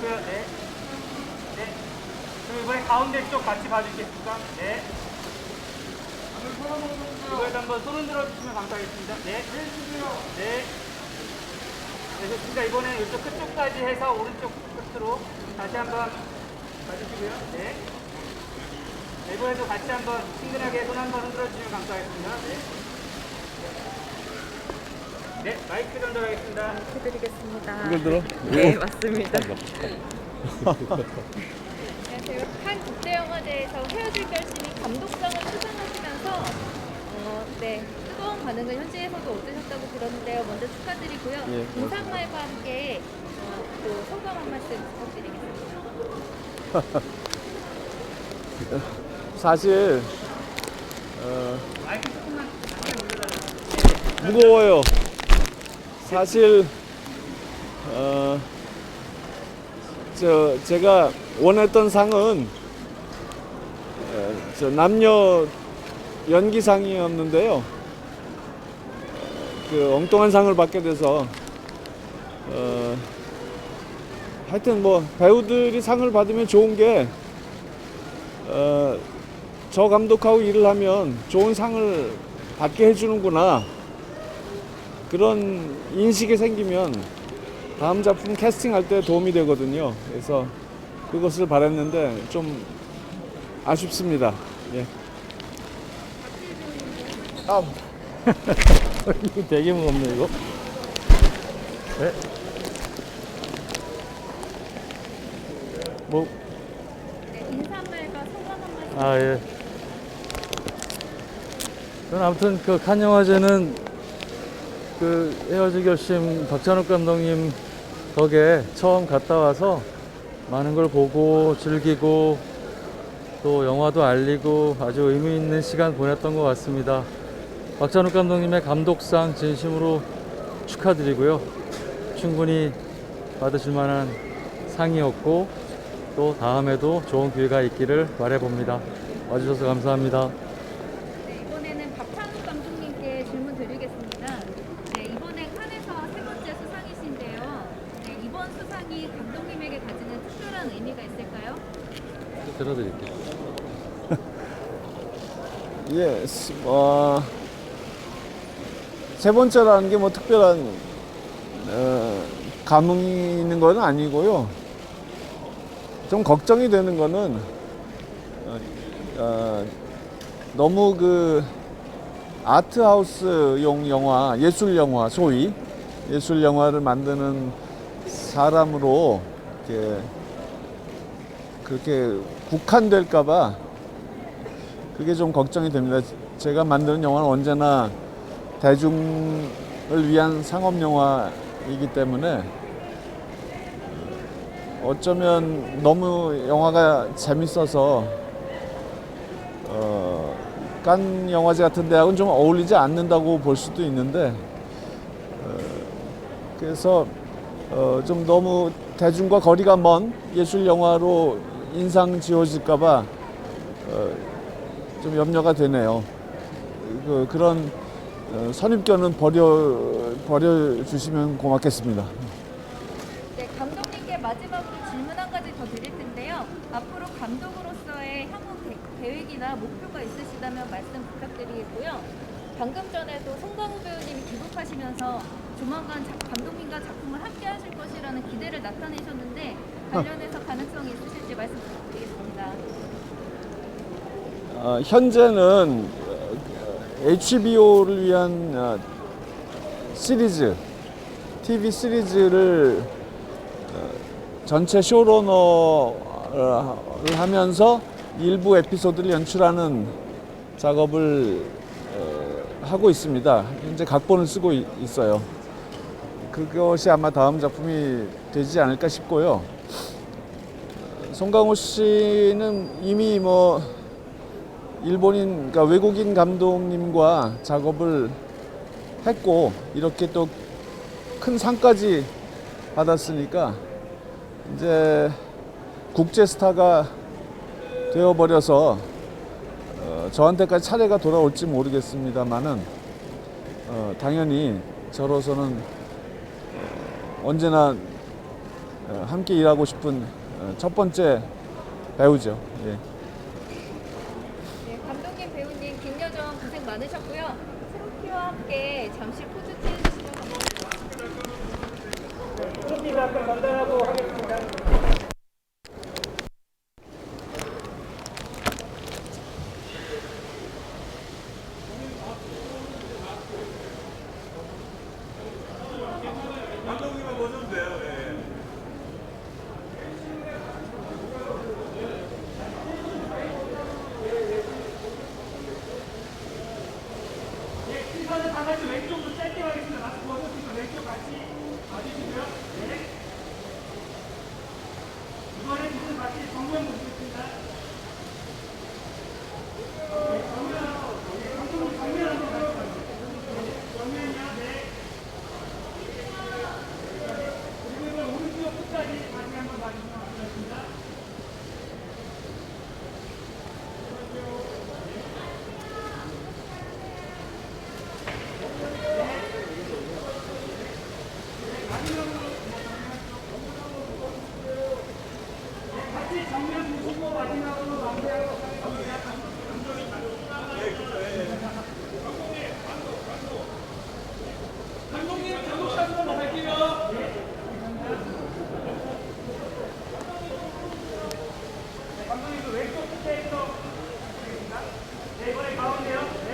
주시고요. 네. 네. 그럼 이번에 가운데 쪽 같이 봐주시겠습니까? 네. 이거에도 한번 손 흔들어 주시면 감사하겠습니다. 네. 네. 네, 좋습니다. 이번에는 이쪽 끝쪽까지 해서 오른쪽 끝으로 다시 한번 봐주시고요. 네. 네, 이번에도 같이 한번 친근하게 손 한번 흔들어 주시면 감사하겠습니다. 네. 네, 마이크 전달하겠습니다. 해드리겠습니다. 이걸 들어? 네, 맞습니다. 안녕하세요. 한 국제영화제에서 헤어질 결심이 감독상을 수상하시면서 어, 네, 뜨거운 반응을 현지에서도 얻으셨다고 들었는데요. 먼저 축하드리고요. 예, 인상말과 함께 어, 또 소감 한 말씀 부탁드리겠습니다. 사실 어, 무거워요. 사실 어, 저 제가 원했던 상은 어, 저 남녀 연기상이었는데요. 어, 그 엉뚱한 상을 받게 돼서 어, 하여튼 뭐 배우들이 상을 받으면 좋은 게 어, 저 감독하고 일을 하면 좋은 상을 받게 해주는구나 그런 인식이 생기면 다음 작품 캐스팅할 때 도움이 되거든요. 그래서 그것을 바랬는데 좀 아쉽습니다. 예. 아, 이거 되게 무겁네 이거. 네. 뭐 네, 인사말과 소감 한 말씀 아 예. 저는 아무튼 그 칸 영화제는 그 헤어질 결심 박찬욱 감독님 덕에 처음 갔다 와서 많은 걸 보고 즐기고 또 영화도 알리고 아주 의미 있는 시간 보냈던 것 같습니다. 박찬욱 감독님의 감독상 진심으로 축하드리고요. 충분히 받으실 만한 상이었고 또 다음에도 좋은 기회가 있기를 바라봅니다. 와주셔서 감사합니다. 네, 이번에는 박찬욱 감독님께 질문 드리겠습니다. 네, 이번에 칸에서 세 번째 수상이신데요. 네, 이번 수상이 감독님에게 가지는 특별한 의미가 있을까요? 들어드릴게요. 예, 스- 어, 세 번째라는 게 뭐 특별한 어, 감흥이 있는 건 아니고요. 좀 걱정이 되는 거는 어, 어, 너무 그 아트하우스용 영화, 예술 영화 소위 예술 영화를 만드는 사람으로 이렇게 그렇게 국한될까봐 그게 좀 걱정이 됩니다. 제가 만드는 영화는 언제나 대중을 위한 상업 영화이기 때문에 어쩌면 너무 영화가 재밌어서 어, 깐 영화제 같은 데하고는 좀 어울리지 않는다고 볼 수도 있는데 어, 그래서 어, 좀 너무 대중과 거리가 먼 예술 영화로 인상 지워질까봐 어, 좀 염려가 되네요. 그, 그런 어, 선입견은 버려 버려 주시면 고맙겠습니다. 네, 감독님께 마지막으로 질문 한 가지 더 드릴 텐데요. 앞으로 감독으로서의 향후 계- 계획이나 목표가 있으시다면 말씀 부탁드리겠고요. 방금 전에도 송강호 배우님이 귀국하시면서 조만간 작- 감독님과 작품을 함께 하실 것이라는 기대를 나타내셨는데 관련해서 가능성이 있으실지 말씀 부탁드리겠습니다. 어, 현재는 HBO를 위한 어, 시리즈, TV 시리즈를 어, 전체 쇼러너를 하면서 일부 에피소드를 연출하는 작업을 어, 하고 있습니다. 현재 각본을 쓰고 이- 있어요. 그것이 아마 다음 작품이 되지 않을까 싶고요. 송강호 씨는 이미 뭐 일본인 그러니까 외국인 감독님과 작업을 했고 이렇게 또 큰 상까지 받았으니까 이제 국제 스타가 되어 버려서 어, 저한테까지 차례가 돌아올지 모르겠습니다만은 어, 당연히 저로서는 어, 언제나 어, 함께 일하고 싶은 어, 첫 번째 배우죠. 예. 네, 감독님, 배우님, 김여정 고생 많으셨고요. 트로피와 함께 잠시 포즈 취해주시면 감사합니다. 하겠습니다. 다 같이 왼쪽으로 짧게. 네. 정면 보시겠습니다. 네, 정면, 네, 감독님 정면 한번 가주세요. 네, 정면이요, 네. 그리고 이번 오른쪽 끝까지 다시 한번 봐주시면 감사하겠습니다. 같이 정면 보시고 마지막으로 마무리하고 감독님, 감독 샷 한번 갈게요. 네, 감독님도 왼쪽 끝에서 하겠습니다. 네, 이번에 가운데요.